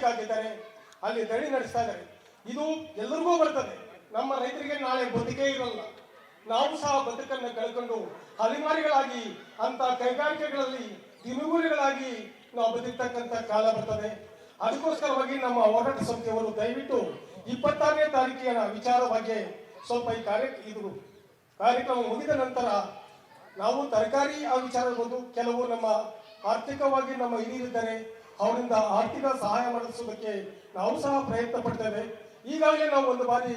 ಬೇಕಾಗಿದ್ದಾರೆ ಅಲ್ಲಿ ದಳಿ ನಡೆಸ್ತಾ ಇದ್ದಾರೆ. ಇದು ಎಲ್ಲರಿಗೂ ಬರ್ತದೆ. ನಮ್ಮ ರೈತರಿಗೆ ನಾಳೆ ಬದುಕೇ ಇರಲ್ಲ. ನಾವು ಸಹ ಬದುಕನ್ನು ಕಳ್ಕೊಂಡು ಅಲೆಮಾರಿಗಳಾಗಿ ಅಂತ ಕೈಗಾರಿಕೆಗಳಲ್ಲಿ ದಿನಗೂಲಿಗಳಾಗಿ ನಾವು ಬದುಕ್ತಕ್ಕಂಥ ಕಾಲ ಬರ್ತದೆ. ಅದಕ್ಕೋಸ್ಕರವಾಗಿ ನಮ್ಮ ಹೋರಾಟ ಸಂಸ್ಥೆಯವರು ದಯವಿಟ್ಟು ಇಪ್ಪತ್ತಾರನೇ ತಾರೀಕಿನ ವಿಚಾರ ಬಗ್ಗೆ ಸ್ವಲ್ಪ ಈ ಕಾರ್ಯ, ಇದು ಕಾರ್ಯಕ್ರಮ ಮುಗಿದ ನಂತರ ನಾವು ತರಕಾರಿ ಆ ವಿಚಾರ ಬಂದು ಕೆಲವು ನಮ್ಮ ಆರ್ಥಿಕವಾಗಿ ನಮ್ಮ ಹಿರಿಯರಿದ್ದಾರೆ. ಅವರಿಂದ ಆರ್ಥಿಕ ಸಹಾಯ ಮಾಡಿಸೋದಕ್ಕೆ ನಾವು ಸಹ ಪ್ರಯತ್ನ ಪಡ್ತೇವೆ. ಈಗಾಗಲೇ ನಾವು ಒಂದು ಬಾರಿ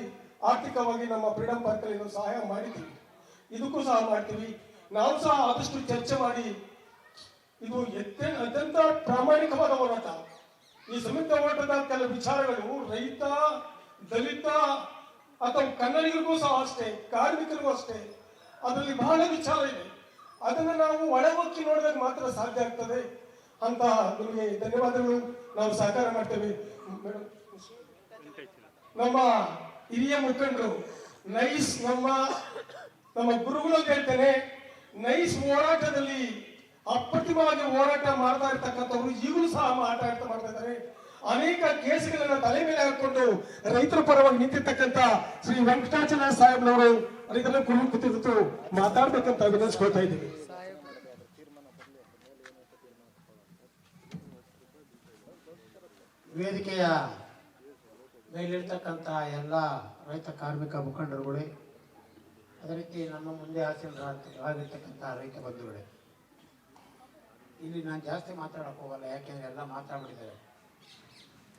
ಆರ್ಥಿಕವಾಗಿ ನಮ್ಮ ಫ್ರೀಡಮ್ ಪಾರ್ಕ್ ಅಲ್ಲಿ ನಾವು ಸಹಾಯ ಮಾಡಿದ್ದೀವಿ ಇದಕ್ಕೂ ಸಹ ಮಾಡ್ತೀವಿ. ನಾವು ಸಹ ಆದಷ್ಟು ಚರ್ಚೆ ಮಾಡಿ, ಇದು ಅತ್ಯಂತ ಪ್ರಾಮಾಣಿಕವಾದ ಹೋರಾಟ. ಈ ಸಂಯುಕ್ತ ಹೋರಾಟದ ಕೆಲವು ವಿಚಾರಗಳು, ರೈತ, ದಲಿತ ಅಥವಾ ಕನ್ನಡಿಗರಿಗೂ ಸಹ ಅಷ್ಟೇ, ಕಾರ್ಮಿಕರಿಗೂ ಅಷ್ಟೇ, ಅದರಲ್ಲಿ ಬಹಳ ವಿಚಾರ ಇದೆ. ಅದನ್ನು ನಾವು ಒಳಗೊಕ್ಕಿ ನೋಡಿದಾಗ ಮಾತ್ರ ಸಾಧ್ಯ ಆಗ್ತದೆ. ಅಂತ ನಿಮಗೆ ಧನ್ಯವಾದಗಳು. ನಾವು ಸಹಕಾರ ಮಾಡ್ತೇವೆ. ನಮ್ಮ ಹಿರಿಯ ಮುಖಂಡರು, ನೈಸ್ ನಮ್ಮ ನಮ್ಮ ಗುರುಗಳು ಹೇಳ್ತೇನೆ, ನೈಸ್ ಹೋರಾಟದಲ್ಲಿ ಅಪ್ರತಿಮವಾಗಿ ಹೋರಾಟ ಮಾಡ್ತಾ ಇರ್ತಕ್ಕಂಥವ್ರು ಈಗಲೂ ಸಹ ಮಾತಾಡ್ತಾ ಮಾಡ್ತಾ ಇದ್ದಾರೆ. ಅನೇಕ ಕೇಸುಗಳನ್ನ ತಲೆ ಮೇಲೆ ಹಾಕೊಂಡು ರೈತರ ಪರವಾಗಿ ನಿಂತಿರ್ತಕ್ಕಂಥ ಶ್ರೀ ವೆಂಕಟಾಚಲ ಸಾಹೇಬ್ನವರು ರೈತರ ಕುರು ಕೂತಿರ್ತು ಮಾತಾಡ್ಬೇಕಂತ ವಿನಂತಿಸ್ಕೊಳ್ತಾ ಇದ್ದೀವಿ. ವೇದಿಕೆಯ ಮೇಲಿರ್ತಕ್ಕಂಥ ಎಲ್ಲ ರೈತ ಕಾರ್ಮಿಕ ಮುಖಂಡರುಗಳೇ ಅದೇ ರೀತಿ ನಮ್ಮ ಮುಂದೆ ಹಾಸನರಾಗಿರ್ತಕ್ಕಂಥ ರೈತ ಬಂಧುಗಳೇ. ಇಲ್ಲಿ ನಾನು ಜಾಸ್ತಿ ಮಾತಾಡಕ್ಕೆ ಹೋಗಲ್ಲ, ಯಾಕೆಂದ್ರೆ ಎಲ್ಲ ಮಾತಾಡ್ಬಿಟ್ಟಿದ್ದಾರೆ.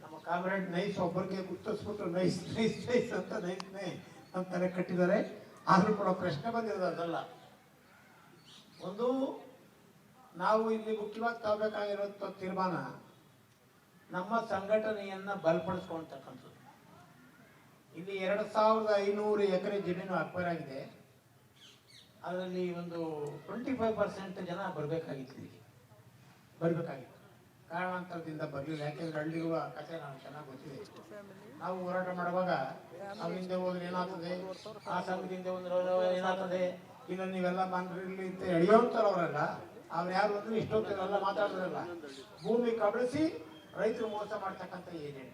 ನಮ್ಮ ಕಾಮ್ರೇಡ್ ನೈಸ್ ಒಬ್ಬರಿಗೆ ಗುರ್ತಿಸ್ಬಿಟ್ಟು ನೈಸ್ ನೈಸ್ ನೈಸ್ ಅಂತ ನೈಸ್ ನೈ ಅಂತಾರೆ ಕಟ್ಟಿದ್ದಾರೆ. ಆದರೂ ಕೂಡ ಪ್ರಶ್ನೆ ಬಂದಿರೋದು ಅದಲ್ಲ. ಒಂದು, ನಾವು ಇಲ್ಲಿ ಮುಖ್ಯವಾಗಿ ತಗೋಬೇಕಾಗಿರುವಂಥ ತೀರ್ಮಾನ ನಮ್ಮ ಸಂಘಟನೆಯನ್ನ ಬಲಪಡಿಸ್ಕೊಳ್ತಕ್ಕಂಥದ್ದು. ಇಲ್ಲಿ ಎರಡು ಸಾವಿರದ ಐನೂರು ಎಕರೆ ಜಮೀನು ಅಕ್ವೈರ್ ಆಗಿದೆ. ಅದರಲ್ಲಿ ಒಂದು ಟ್ವೆಂಟಿ ಫೈವ್ ಪರ್ಸೆಂಟ್ ಜನ ಬರಬೇಕಾಗಿತ್ತು ಇಲ್ಲಿಗೆ ಬರಬೇಕಾಗಿತ್ತು. ಕಾರಣಾಂತರದಿಂದ ಬರಲಿಲ್ಲ. ಯಾಕೆಂದ್ರೆ ಅಲ್ಲಿರುವ ಕಥೆ ನಾವು ಚೆನ್ನಾಗಿ ಗೊತ್ತಿದೆ. ನಾವು ಹೋರಾಟ ಮಾಡುವಾಗ ನಾವು ಹಿಂದೆ ಹೋದ್ರೆ ಏನಾಗ್ತದೆ? ಆ ಸಂಘದಿಂದ ಒಂದು ಏನಾಗ್ತದೆ? ಇಲ್ಲ ನೀವೆಲ್ಲ ಬಂದ್ರಿಲ್ಲಿ ಅಂತ ಅವರೆಲ್ಲ ಅವ್ರು ಯಾರು ಅಂದ್ರೆ ಇಷ್ಟೊತ್ತಿಗೆಲ್ಲ ಮಾತಾಡಿದ್ರಲ್ಲ ಭೂಮಿ ಕಬಳಿಸಿ ರೈತರು ಮೋಸ ಮಾಡ್ತಕ್ಕಂಥ ಏಜೆಂಟ್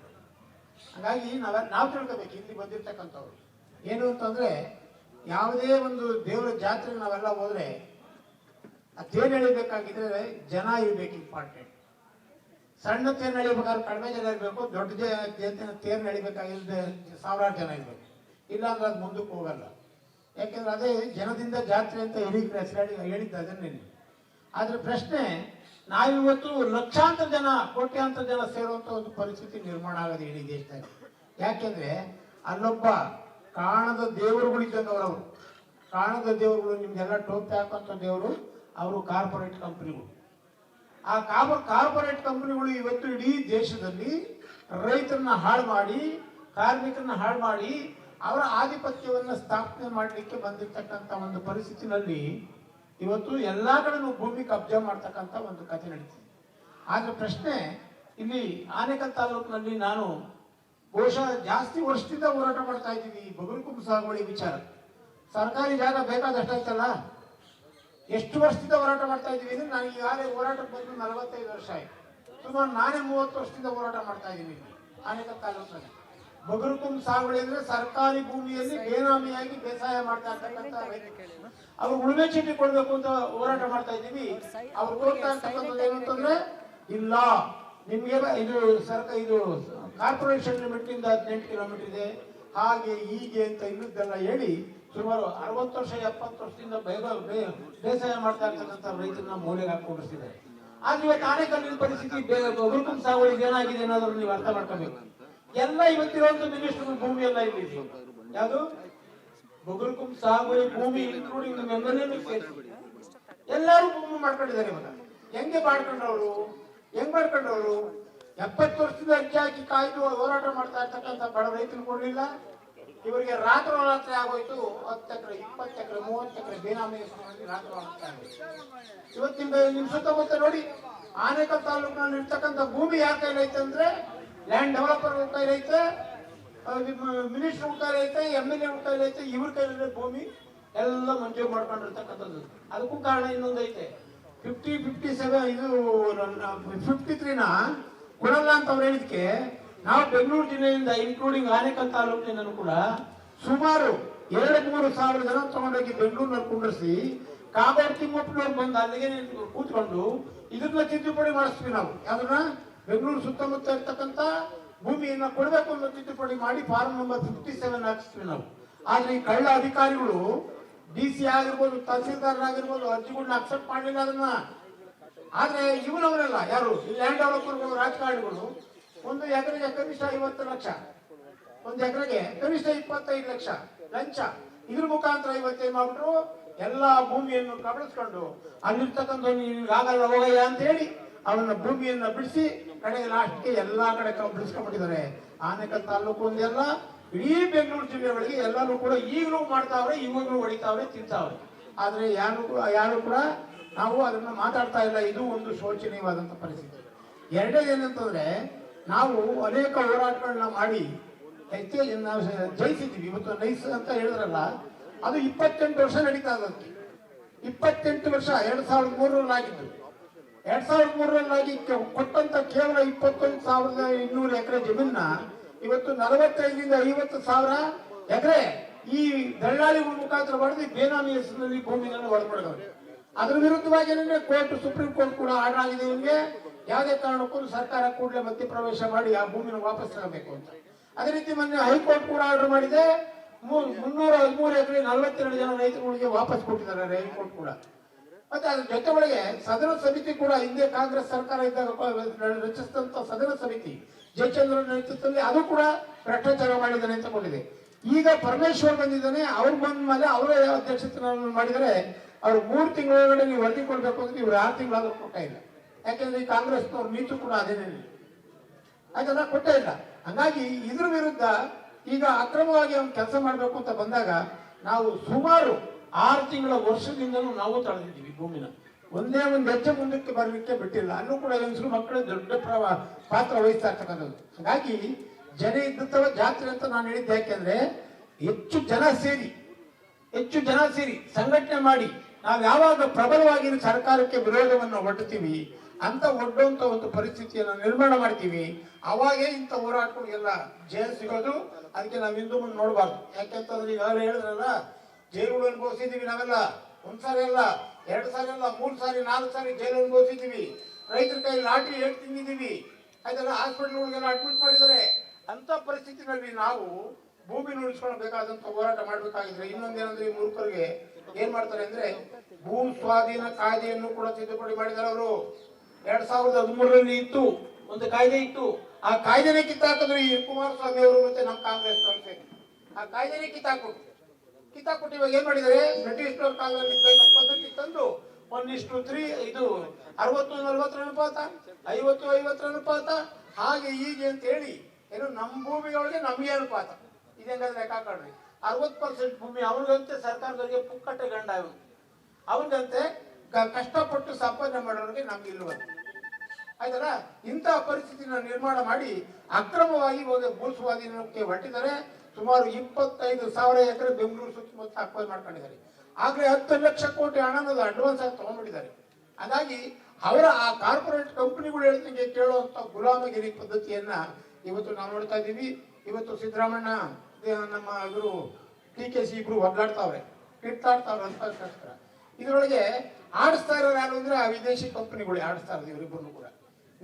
ಹಾಗಾಗಿ ನಾವ್, ನಾವು ತಿಳ್ಕೋಬೇಕು, ಇಲ್ಲಿ ಬಂದಿರ್ತಕ್ಕಂಥವ್ರು. ಏನು ಅಂತಂದ್ರೆ, ಯಾವುದೇ ಒಂದು ದೇವರ ಜಾತ್ರೆಗೆ ನಾವೆಲ್ಲ ಹೋದ್ರೆ ಆ ತೇರು ಎಳಿಬೇಕಾಗಿದ್ರೆ ಜನ ಇರ್ಬೇಕು ಇಂಪಾರ್ಟೆಂಟ್ ಸಣ್ಣ ತೇರು ಎಳಿಬೇಕಾದ್ರೆ ಕಡಿಮೆ ಜನ ಇರಬೇಕು ದೊಡ್ಡ ತೇರು ನಡಿಬೇಕಾಗಿದ್ರೆ ಸಾವಿರಾರು ಜನ ಇರ್ಬೇಕು. ಇಲ್ಲಾಂದ್ರೆ ಅದು ಮುಂದಕ್ಕೆ ಹೋಗಲ್ಲ. ಯಾಕೆಂದ್ರೆ ಅದೇ ಜನದಿಂದ ಜಾತ್ರೆ ಅಂತ ಹೇಳಿದ್ರೆ ಹೆಸರು ಹೇಳಿದ್ದ ಅದನ್ನೇ ಆದ್ರೆ ಪ್ರಶ್ನೆ ನಾವಿವತ್ತು ಲಕ್ಷಾಂತರ ಜನ, ಕೋಟ್ಯಾಂತರ ಜನ ಸೇರುವಂತ ಒಂದು ಪರಿಸ್ಥಿತಿ ನಿರ್ಮಾಣ ಆಗದೆ ಇಡೀ ದೇಶದಲ್ಲಿ. ಯಾಕೆಂದ್ರೆ ಅಲ್ಲೊಬ್ಬ ಕಾಣದ ದೇವರುಗಳಿದ್ದಂಗವ್ರು ಅವರು ಕಾಣದ ದೇವರುಗಳು ನಿಮ್ಗೆಲ್ಲ ಟೋಪಿ ಹಾಕುವಂತ ದೇವರು ಅವರು ಕಾರ್ಪೊರೇಟ್ ಕಂಪ್ನಿಗಳು. ಆ ಕಾರ್ಪೊರೇಟ್ ಕಂಪ್ನಿಗಳು ಇವತ್ತು ಇಡೀ ದೇಶದಲ್ಲಿ ರೈತರನ್ನ ಹಾಳು ಮಾಡಿ, ಕಾರ್ಮಿಕರನ್ನ ಹಾಳು ಮಾಡಿ, ಅವರ ಆಧಿಪತ್ಯವನ್ನು ಸ್ಥಾಪನೆ ಮಾಡಲಿಕ್ಕೆ ಬಂದಿರತಕ್ಕಂಥ ಒಂದು ಪರಿಸ್ಥಿತಿನಲ್ಲಿ ಇವತ್ತು ಎಲ್ಲ ಕಡೆನೂ ಭೂಮಿ ಕಬ್ಜಾ ಮಾಡ್ತಕ್ಕಂಥ ಒಂದು ಕಥೆ ನಡೀತಿದೆ. ಆದ್ರೆ ಪ್ರಶ್ನೆ, ಇಲ್ಲಿ ಆನೇಕಲ್ ತಾಲೂಕಿನಲ್ಲಿ ನಾನು ಬಹುಶಃ ಜಾಸ್ತಿ ವರ್ಷದಿಂದ ಹೋರಾಟ ಮಾಡ್ತಾ ಇದ್ದೀವಿ ಈ ಬಗರುಕುಂಬ ಸಾಗುವಳಿ ವಿಚಾರ. ಸರ್ಕಾರಿ ಜಾಗ ಬೇಕಾದಷ್ಟಲ್ಲ ಎಷ್ಟು ವರ್ಷದಿಂದ ಹೋರಾಟ ಮಾಡ್ತಾ ಇದ್ದೀವಿ ಅಂದ್ರೆ ನಾನು ಈಗಾಗಲೇ ಹೋರಾಟಕ್ಕೆ ಬಂದು ನಲವತ್ತೈದು ವರ್ಷ ಆಯ್ತು. ಸುಮಾರು ನಾನೇ ಮೂವತ್ತು ವರ್ಷದಿಂದ ಹೋರಾಟ ಮಾಡ್ತಾ ಇದ್ದೀನಿ ಆನೇಕಲ್ ತಾಲೂಕಿನಲ್ಲಿ. ಬಗರುಕುಂಬ ಸಾಗುವಳಿ ಅಂದ್ರೆ ಸರ್ಕಾರಿ ಭೂಮಿಯಲ್ಲಿ ಬೇನಾಮಿಯಾಗಿ ಬೇಸಾಯ ಮಾಡ್ತಾ ಇರ್ತಕ್ಕಂಥ ಅವ್ರು ಉಳುಮೆ ಚೀಟಿ ಕೊಡ್ಬೇಕು ಅಂತ ಹೋರಾಟ ಮಾಡ್ತಾ ಇದ್ದೀವಿ. ಅವ್ರು ಕೊಡ್ತಾ ಇರ್ತಕ್ಕಂಥದ್ದು ಏನಂತಂದ್ರೆ ಇಲ್ಲ ನಿಮ್ಗೆ ಇದು ಸರ್ಕಾರ ಇದು ಕಾರ್ಪೊರೇಷನ್ ಲಿಮಿಟ್ ಇಂದ ಹದಿನೆಂಟು ಕಿಲೋಮೀಟರ್ ಇದೆ. ಹಾಗೆ ಹೀಗೆ ಅಂತ ಇಲ್ಲದೆಲ್ಲ ಹೇಳಿ ಸುಮಾರು ಅರವತ್ತು ವರ್ಷ ಎಪ್ಪತ್ತು ವರ್ಷದಿಂದ ಬೇಸಾಯ ಮಾಡ್ತಾ ಇರ್ತಕ್ಕಂಥ ರೈತರನ್ನ ಮೌಲ್ಯ ಹಾಕೊಂಡಿರ್ತಿದ್ದಾರೆ ಆದ್ರೆ ಇವತ್ತು ಆನೆಕಲ್ಲಿನ ಪರಿಸ್ಥಿತಿ ಹುಡುಕಂ ಸಾಗುವಳಿಗೆ ಏನಾಗಿದೆ ಅನ್ನೋದನ್ನ ನೀವು ಅರ್ಥ ಮಾಡ್ಕೋಬೇಕು. ಎಲ್ಲ ಇವತ್ತಿರುವಂತ ಮಿನಿಸ್ಟರ್ ಭೂಮಿ ಎಲ್ಲ ಇಲ್ಲಿ. ಯಾವುದು? ಬಗುಲ್ಕುಂ ಸಾಗುವಳಿ ಭೂಮಿ ಇನ್ಕ್ಲೂಡಿಂಗ್ ನಮ್ಮ ಎಂ ಎಲ್ಲರೂ ಭೂಮಿ ಮಾಡ್ಕೊಂಡಿದ್ದಾರೆ ಇವಾಗ. ಹೆಂಗೆ ಮಾಡ್ಕೊಂಡವ್ರು ಹೆಂಗ್ ಮಾಡ್ಕೊಂಡವ್ರು ಎಪ್ಪತ್ತು ವರ್ಷದಿಂದ ಅರ್ಜಿ ಹಾಕಿ ಕಾಯ್ದು ಹೋರಾಟ ಮಾಡ್ತಾ ಇರ್ತಕ್ಕಂಥ ಬಡ ರೈತರು ಕೊಡಲಿಲ್ಲ ಇವರಿಗೆ ರಾತ್ರಿ ರಾತ್ರಿ ಆಗೋಯ್ತು. ಹತ್ತು ಎಕರೆ, ಇಪ್ಪತ್ತು ಎಕರೆ, ಮೂವತ್ತು ಎಕರೆ ಬೇನಾಮಿ ಹೆಸರು ಮಾಡಿ ರಾತ್ರಿ ಇವತ್ತಿಂದ ನಿಮ್ ನಿಮ್ ಸುತ್ತಮುತ್ತ ನೋಡಿ. ಆನೇಕಲ್ ತಾಲೂಕಿನಲ್ಲಿ ಇರ್ತಕ್ಕಂಥ ಭೂಮಿ ಯಾರ ಕೈಲೈತೆ ಅಂದ್ರೆ ಲ್ಯಾಂಡ್ ಡೆವಲಪರ್ ಕೈಲಿ ಐತೆ ಮಿನಿಸ್ಟರ್ ಕೈಲಿ ಐತೆ ಎಂ ಎಲ್ ಎ ಕೈಲಿ ಐತೆ, ಇವ್ರ ಕೈಲಿ ಭೂಮಿ. ಎಲ್ಲ ಮಂಜೂರು ಮಾಡ್ಕೊಂಡಿರ್ತಕ್ಕಂಥದ್ದು. ಅದಕ್ಕೂ ಕಾರಣ ಇನ್ನೊಂದು ಐತೆ. ಫಿಫ್ಟಿ ಫಿಫ್ಟಿ ಸೆವೆನ್ ಇದು ಫಿಫ್ಟಿ ತ್ರೀನ ಕೊಡಲ್ಲ ಅಂತ ಅವ್ರು ಹೇಳಿದ್ಕೆ, ನಾವು ಬೆಂಗಳೂರು ಜಿಲ್ಲೆಯಿಂದ ಇನ್ಕ್ಲೂಡಿಂಗ್ ಆನೇಕಲ್ ತಾಲೂಕಿನಿಂದಲೂ ಕೂಡ ಸುಮಾರು ಎರಡು, ಮೂರು ಸಾವಿರ ಜನ ತಗೊಂಡೋಗಿ ಬೆಂಗಳೂರಿನಲ್ಲಿ ಕುಂಡ್ರಿಸಿ, ಕಾಗೋಡು ತಿಮ್ಮಪ್ಪನವ್ರು ಬಂದು ಅಲ್ಲಿಗೆ ಕೂತ್ಕೊಂಡು ಇದನ್ನ ತಿದ್ದುಪಡಿ ಮಾಡಿಸ್ತೀವಿ ನಾವು. ಅದನ್ನ ಬೆಂಗಳೂರು ಸುತ್ತಮುತ್ತ ಇರ್ತಕ್ಕಂಥ ಭೂಮಿಯನ್ನ ಕೊಡಬೇಕು ಅನ್ನೋ ತಿದ್ದುಪಡಿ ಮಾಡಿ ಫಾರ್ಮ್ ನಂಬರ್ ಫಿಫ್ಟಿ ಸೆವೆನ್ ಹಾಕಿಸ್ತೀವಿ ನಾವು. ಆದ್ರೆ ಈ ಕಳ್ಳ ಅಧಿಕಾರಿಗಳು ಡಿ ಸಿ ಆಗಿರ್ಬೋದು ತಹಸೀಲ್ದಾರ್ ಆಗಿರ್ಬೋದು ಅರ್ಜಿಗಳನ್ನ ಅಕ್ಸೆಪ್ಟ್ ಮಾಡಲಿಲ್ಲ ಅದನ್ನ. ಆದ್ರೆ ಇವನವರೆಲ್ಲ, ಯಾರು? ಲ್ಯಾಂಡ್ ಡೆವಲಪರ್ಗಳು ರಾಜಕಾರಣಿಗಳು. ಒಂದು ಎಕರೆಗೆ ಕನಿಷ್ಠ ಐವತ್ತು ಲಕ್ಷ. ಒಂದು ಎಕರೆಗೆ ಕನಿಷ್ಠ ಇಪ್ಪತ್ತೈದು ಲಕ್ಷ ಲಂಚ. ಇದ್ರ ಮುಖಾಂತರ ಇವತ್ತೇನ್ ಮಾಡ್ಬಿಟ್ರು? ಎಲ್ಲಾ ಭೂಮಿಯನ್ನು ಕಬಳಿಸ್ಕೊಂಡು ಅಲ್ಲಿರ್ತಕ್ಕಂಥ ಆಗಲ್ಲ ಹೋಗಯ್ಯ ಅಂತ ಹೇಳಿ ಅವನ ಭೂಮಿಯನ್ನ ಬಿಡಿಸಿ ಕಡೆಗೆ ಲಾಸ್ಟ್ಗೆ ಎಲ್ಲಾ ಕಡೆ ಬಿಡಿಸ್ಕೊಂಡ್ಬಿಟ್ಟಿದ್ದಾರೆ. ಆನೇಕಲ್ ತಾಲೂಕು ಒಂದೆಲ್ಲ ಇಡೀ ಬೆಂಗಳೂರು ಜಿಲ್ಲೆಗಳಿಗೆ ಎಲ್ಲರೂ ಕೂಡ ಈಗಲೂ ಮಾಡ್ತಾವ್ರೆ, ಇವಾಗಲೂ ಹೊಡಿತಾವ್ರೆ, ತಿಂತಾವ್ರೆ. ಆದ್ರೆ ಯಾರು ಯಾರು ಕೂಡ ನಾವು ಅದನ್ನ ಮಾತಾಡ್ತಾ ಇಲ್ಲ. ಇದು ಒಂದು ಶೋಚನೀಯವಾದಂತ ಪರಿಸ್ಥಿತಿ. ಎರಡನೇದು ಏನಂತಂದ್ರೆ, ನಾವು ಅನೇಕ ಹೋರಾಟಗಳನ್ನ ಮಾಡಿ ಹೆಚ್ಚು ನಾವು ಜಯಿಸಿದ್ವಿ ಇವತ್ತು ನೈಸ್ ಅಂತ ಹೇಳಿದ್ರಲ್ಲ, ಅದು ಇಪ್ಪತ್ತೆಂಟು ವರ್ಷ ನಡೀತಾ ಇದ್ದಂತೆ ಇಪ್ಪತ್ತೆಂಟು ವರ್ಷ, ಎರಡ್ ಸಾವಿರದ ಮೂರರಲ್ಲಿ ಆಗಿದ್ದು. ಎರಡ್ ಸಾವಿರದ ಮೂರರಲ್ಲಿ ಕೆ- ಕೊಟ್ಟಂತ ಕೇವಲ ಇಪ್ಪತ್ತೊಂದು ಸಾವಿರದ ಇನ್ನೂರು ಎಕರೆ ಜಮೀನ ಇವತ್ತು ನಲವತ್ತೈದರಿಂದ ಐವತ್ತು ಸಾವಿರ ಎಕರೆ ಈ ದಳ್ಳಾಳಿ ಮುಖಾಂತರ ಹೊಡೆದು ಬೇನಾಮಿ ಹೆಸರಿನಲ್ಲಿ ಭೂಮಿಗಳನ್ನು ಹೊರಪಡೆದವರು ಅದರ ವಿರುದ್ಧವಾಗಿ ಏನಂದ್ರೆ ಕೋರ್ಟ್, ಸುಪ್ರೀಂ ಕೋರ್ಟ್ ಕೂಡ ಆರ್ಡರ್ ಆಗಿದೆ ಇವನಿಗೆ. ಯಾವುದೇ ಕಾರಣಕ್ಕೂ ಸರ್ಕಾರ ಕೂಡಲೇ ಮಧ್ಯಪ್ರವೇಶ ಮಾಡಿ ಆ ಭೂಮಿನ ವಾಪಸ್ ತರಬೇಕು ಅಂತ. ಅದೇ ರೀತಿ ಮೊನ್ನೆ ಹೈಕೋರ್ಟ್ ಕೂಡ ಆರ್ಡರ್ ಮಾಡಿದೆ. ಮುನ್ನೂರ ಹದಿಮೂರು ಎಕರೆ ನಲವತ್ತೆರಡು ಜನ ರೈತರುಗಳಿಗೆ ವಾಪಸ್ ಕೊಟ್ಟಿದ್ದಾರೆ ಹೈಕೋರ್ಟ್ ಕೂಡ. ಮತ್ತೆ ಅದ್ರ ಜೊತೆ ಒಳಗೆ ಸದನ ಸಮಿತಿ ಕೂಡ ಹಿಂದೆ ಕಾಂಗ್ರೆಸ್ ಸರ್ಕಾರ ಇದ್ದಾಗ ರಚಿಸಿದಂತ ಸದನ ಸಮಿತಿ ಜಯಚಂದ್ರ ನೇತೃತ್ವದಲ್ಲಿ ಅದು ಕೂಡ ಭ್ರಷ್ಟಾಚಾರ ಮಾಡಿದ್ದಾನೆ ಅಂತ ಕೊಂಡಿದೆ ಈಗ ಪರಮೇಶ್ವರ್ ಬಂದಿದ್ದಾನೆ, ಅವ್ರು ಬಂದ ಮೇಲೆ ಅವರೇ ಅಧ್ಯಕ್ಷತೆ ಮಾಡಿದರೆ ಅವ್ರು ಮೂರು ತಿಂಗಳೊಳಗಡೆ ನೀವು ವರದಿ ಕೊಡ್ಬೇಕು ಅಂದ್ರೆ ಇವ್ರು ಆರು ತಿಂಗಳಾದ್ರೂ ಕೊಟ್ಟ ಇಲ್ಲ. ಯಾಕೆಂದ್ರೆ ಈ ಕಾಂಗ್ರೆಸ್ನವ್ರ ನೀತು ಕೂಡ ಅದೇನೇ ಅದನ್ನ ಕೊಟ್ಟೇ ಇಲ್ಲ. ಹಂಗಾಗಿ ಇದ್ರ ವಿರುದ್ಧ ಈಗ ಅಕ್ರಮವಾಗಿ ಅವ್ನು ಕೆಲಸ ಮಾಡಬೇಕು ಅಂತ ಬಂದಾಗ ನಾವು ಸುಮಾರು ಆರು ತಿಂಗಳ ವರ್ಷದಿಂದಲೂ ನಾವು ತಳೆದಿದ್ದೀವಿ ಭೂಮಿನ. ಒಂದೇ ಒಂದು ಹೆಜ್ಜೆ ಮುಂದಕ್ಕೆ ಬರಲಿಕ್ಕೆ ಬಿಟ್ಟಿಲ್ಲ. ಅಲ್ಲೂ ಕೂಡ ಹೆಂಗಸರು ಮಕ್ಕಳು ದೊಡ್ಡ ಪ್ರವಾ, ಪಾತ್ರ ವಹಿಸ್ತಾ ಇರ್ತಕ್ಕಂಥದ್ದು ಹಾಗಾಗಿ ಜನ ಇದ್ದಂಥವ ಜಾತ್ರೆ ಅಂತ ನಾನು ಹೇಳಿದ್ದೆ ಯಾಕೆಂದ್ರೆ ಹೆಚ್ಚು ಜನ ಸೇರಿ, ಹೆಚ್ಚು ಜನ ಸೇರಿ ಸಂಘಟನೆ ಮಾಡಿ ನಾವು ಯಾವಾಗ ಪ್ರಬಲವಾಗಿ ಸರ್ಕಾರಕ್ಕೆ ವಿರೋಧವನ್ನು ಒಡ್ಡುತ್ತೀವಿ ಅಂತ ಒಡ್ಡುವಂತ ಒಂದು ಪರಿಸ್ಥಿತಿಯನ್ನು ನಿರ್ಮಾಣ ಮಾಡ್ತೀವಿ. ಅವಾಗೇ ಇಂಥ ಹೋರಾಟಗಳಿಗೆಲ್ಲ ಜಯ ಸಿಗೋದು, ಅದಕ್ಕೆ ನಾವು ಹಿಂದೂ ಮುಂದೆ ನೋಡಬಾರ್ದು. ಯಾಕೆಂತಂದ್ರೆ ಈಗ ಅವ್ರು ಹೇಳಿದ್ರಲ್ಲ ಜೈಲು ಅನುಭವಿಸಿದ್ದೀವಿ ನಾವೆಲ್ಲ. ಒಂದ್ಸಾರಿ ಅಲ್ಲ, ಎರಡು ಸಾರಿ ಅಲ್ಲ, ಮೂರ್ ಸಾರಿ, ನಾಲ್ಕು ಸಾರಿ ಜೈಲು ಅನುಭವಿಸಿದ್ದೀವಿ. ರೈತರ ಕೈ ಲಾಟ್ರಿ ಏಟ್ ತಿಂದಿದ್ದೀವಿ. ಅದೆಲ್ಲ ಹಾಸ್ಪಿಟಲ್ಗಳಿಗೆಲ್ಲ ಅಡ್ಮಿಟ್ ಮಾಡಿದ್ದಾರೆ. ಅಂತ ಪರಿಸ್ಥಿತಿನಲ್ಲಿ ನಾವು ಭೂಮಿ ಉಳಿಸ್ಕೊಳ್ಬೇಕಾದಂತ ಹೋರಾಟ ಮಾಡ್ಬೇಕಾಗಿದ್ರೆ ಇನ್ನೊಂದೇನಂದ್ರೆ ಈ ಮೂರ್ಖರಿಗೆ ಏನ್ ಮಾಡ್ತಾರೆ ಅಂದ್ರೆ ಭೂ ಸ್ವಾಧೀನ ಕಾಯ್ದೆಯನ್ನು ಕೂಡ ತಿದ್ದುಪಡಿ ಮಾಡಿದಾರೆ ಅವರು. ಎರಡ್ ಸಾವಿರದ ಹದಿಮೂರರಲ್ಲಿ ಇತ್ತು, ಒಂದು ಕಾಯ್ದೆ ಇತ್ತು. ಆ ಕಾಯ್ದೆನೇ ಕಿತ್ತಾಕಿದ್ರು ಈ ಕುಮಾರಸ್ವಾಮಿ ಅವರು ಮತ್ತೆ ನಮ್ಮ ಕಾಂಗ್ರೆಸ್ ಆ ಕಾಯ್ದೆನೇ ಕಿತ್ತಾಕೊಟ್ಟು ಕಿತ್ತಾಕೊಟ್ಟು ಇವಾಗ ಏನ್ ಮಾಡಿದ್ದಾರೆ? ಬ್ರಿಟಿಷ್ ಪದ್ಧತಿ ತಂದು ಒಂದಿಷ್ಟು ತ್ರೀ, ಇದು ಅರವತ್ತು ನಲ್ವತ್ತರ ಅನುಪಾತ, ಐವತ್ತು, ಐವತ್ತರ ಅನುಪಾತ, ಹಾಗೆ ಹೀಗೆ ಅಂತ ಹೇಳಿ ಏನು ನಮ್ಮ ಭೂಮಿಯೊಳಗೆ ನಮಗೆ ಅನುಪಾತ. ಇದೆಂಗಾದ್ರೆ ಲೆಕ್ಕ ಹಾಕೊಳ್ರಿ ಅರವತ್ತು ಪರ್ಸೆಂಟ್ ಭೂಮಿ ಅವ್ರಿಗಂತೆ ಸರ್ಕಾರದವರಿಗೆ ಪುಕ್ಕಟ್ಟೆ ಗಂಡ ಅವನು ಅವ್ರಿಗಂತೆ ಕ- ಕಷ್ಟಪಟ್ಟು ಸಂಪಾದನೆ ಮಾಡೋರಿಗೆ ನಮ್ಗೆ ಇಲ್ವಂತೆ ಆಯ್ತಲ್ಲ? ಇಂತಹ ಪರಿಸ್ಥಿತಿನ ನಿರ್ಮಾಣ ಮಾಡಿ ಅಕ್ರಮವಾಗಿ ಹೋಗಿ ಭೂ ಸ್ವಾಧೀನಕ್ಕೆ ಹೊರಟಿದ್ದಾರೆ. ಸುಮಾರು ಇಪ್ಪತ್ತೈದು ಸಾವಿರ ಎಕರೆ ಬೆಂಗಳೂರು ಸುತ್ತಮುತ್ತ ಅಕ್ವೈರ್ ಮಾಡ್ಕೊಂಡಿದ್ದಾರೆ. ಆಗಲೇ ಹತ್ತು ಲಕ್ಷ ಕೋಟಿ ಹಣನದು ಅಡ್ವಾನ್ಸ್ ಆಗಿ ತಗೊಂಡ್ಬಿಟ್ಟಿದ್ದಾರೆ. ಹಾಗಾಗಿ ಅವರ ಆ ಕಾರ್ಪೊರೇಟ್ ಕಂಪನಿಗಳು ಹೇಳ್ತಂಗೆ ಕೇಳುವಂತ ಗುಲಾಮಗಿರಿ ಪದ್ಧತಿಯನ್ನ ಇವತ್ತು ನಾವು ನೋಡ್ತಾ ಇದ್ದೀವಿ. ಇವತ್ತು ಸಿದ್ದರಾಮಣ್ಣ ನಮ್ಮ ಇವರು ಟಿ ಕೆ ಸಿ ಇಬ್ರು ಒದ್ದಾಡ್ತಾವ್ರೆ ಕಿಟ್ಟಾಡ್ತಾವ್ರೆ ಅಂತ ಇದರೊಳಗೆ ಆಡಿಸ್ತಾ ಇರೋರು ಯಾರು ಅಂದ್ರೆ ಆ ವಿದೇಶಿ ಕಂಪನಿಗಳು ಆಡಿಸ್ತಾ ಇರೋದು ಇವರಿಬ್ಬರು ಕೂಡ.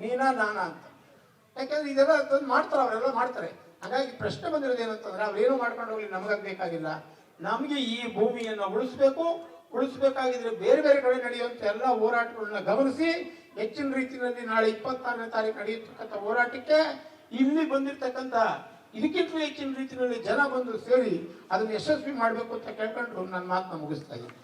ನೀನಾ ನಾನಾ ಅಂತ. ಯಾಕೆಂದ್ರೆ ಇದೆಲ್ಲ ತಂದು ಮಾಡ್ತಾರೆ, ಅವರೆಲ್ಲ ಮಾಡ್ತಾರೆ. ಹಾಗಾಗಿ ಪ್ರಶ್ನೆ ಬಂದಿರೋದು ಏನಂತಂದ್ರೆ ಅವ್ರು ಏನು ಮಾಡ್ಕೊಂಡು ಹೋಗ್ಲಿ ನಮಗೆ ಬೇಕಾಗಿಲ್ಲ. ನಮಗೆ ಈ ಭೂಮಿಯನ್ನು ಉಳಿಸ್ಬೇಕು, ಉಳಿಸ್ಬೇಕಾಗಿದ್ರೆ ಬೇರೆ ಬೇರೆ ಕಡೆ ನಡೆಯುವಂತ ಎಲ್ಲ ಹೋರಾಟಗಳನ್ನ ಗಮನಿಸಿ, ಹೆಚ್ಚಿನ ರೀತಿಯಲ್ಲಿ ನಾಳೆ ಇಪ್ಪತ್ತಾರನೇ ತಾರೀಕು ನಡೆಯತಕ್ಕಂಥ ಹೋರಾಟಕ್ಕೆ ಇಲ್ಲಿ ಬಂದಿರ್ತಕ್ಕಂಥ ಇದಕ್ಕಿಂತ ಹೆಚ್ಚಿನ ರೀತಿಯಲ್ಲಿ ಜನ ಬಂದು ಸೇರಿ ಅದನ್ನ ಯಶಸ್ವಿ ಮಾಡಬೇಕು ಅಂತ ಕೇಳ್ಕೊಂಡು ನನ್ನ ಮಾತನ್ನ ಮುಗಿಸ್ತಾ ಇದ್ದೀನಿ.